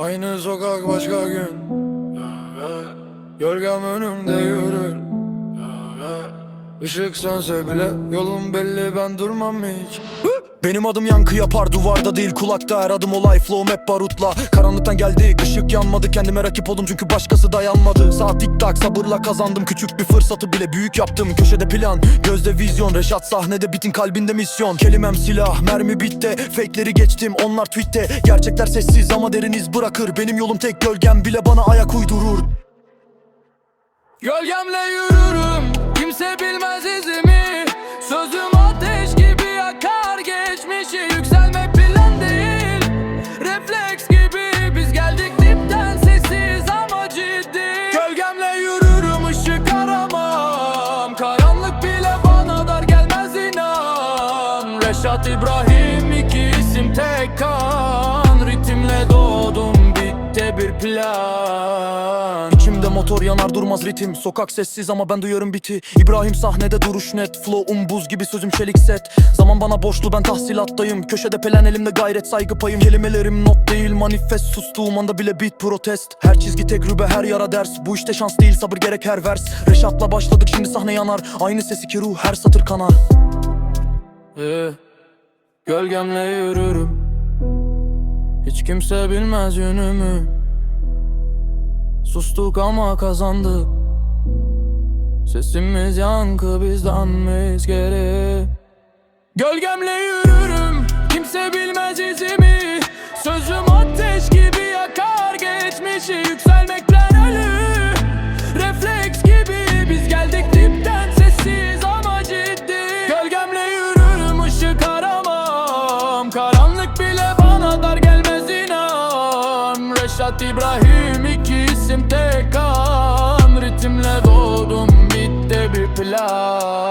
Aynı sokak başka gün. Gölgem önümde yürür. Işık sönse bile yolum belli ben durmam hiç Benim adım yankı yapar duvarda değil kulakta. Her adım olay flow'um hep barutla. Karanlıktan geldi ışık yanmadı. Kendime rakip oldum çünkü başkası dayanmadı. Saat tik tak sabırla kazandım. Küçük bir fırsatı bile büyük yaptım. Köşede plan gözde vizyon. Reşat sahnede bitin kalbinde misyon. Kelimem silah mermi bitti. Fake'leri geçtim onlar tweette. Gerçekler sessiz ama derin iz bırakır. Benim yolum tek gölgem bile bana ayak uydurur. Gölgemle yürürüm. Kimse bilmez izimi Reşat İbrahim iki isim tek kan. Ritimle doğdum bitti bir plan. İçimde motor yanar durmaz ritim. Sokak sessiz ama ben duyarım biti. İbrahim sahnede duruş net. Flow'um buz gibi sözüm çelik set. Zaman bana boşlu ben tahsilattayım. Köşede pelen elimde gayret saygı payım. Kelimelerim not değil manifest. Sustuğum anda bile beat protest. Her çizgi tecrübe her yara ders. Bu işte şans değil sabır gerek her vers. Reşat'la başladık şimdi sahne yanar. Aynı sesi ki ruh her satır kanar. Ee, Gölgemle yürürüm. Hiç kimse bilmez yönümü. Sustuk ama kazandık. Sesimiz yankı bizden miyiz geri? Gölgemle yürürüm. Kimse bilmez izimi. Sözüm ateş gibi yakar geçmişi. Yükselmek Reşat İbrahim iki isim tek an. Ritimle doğdum bitti bir plan.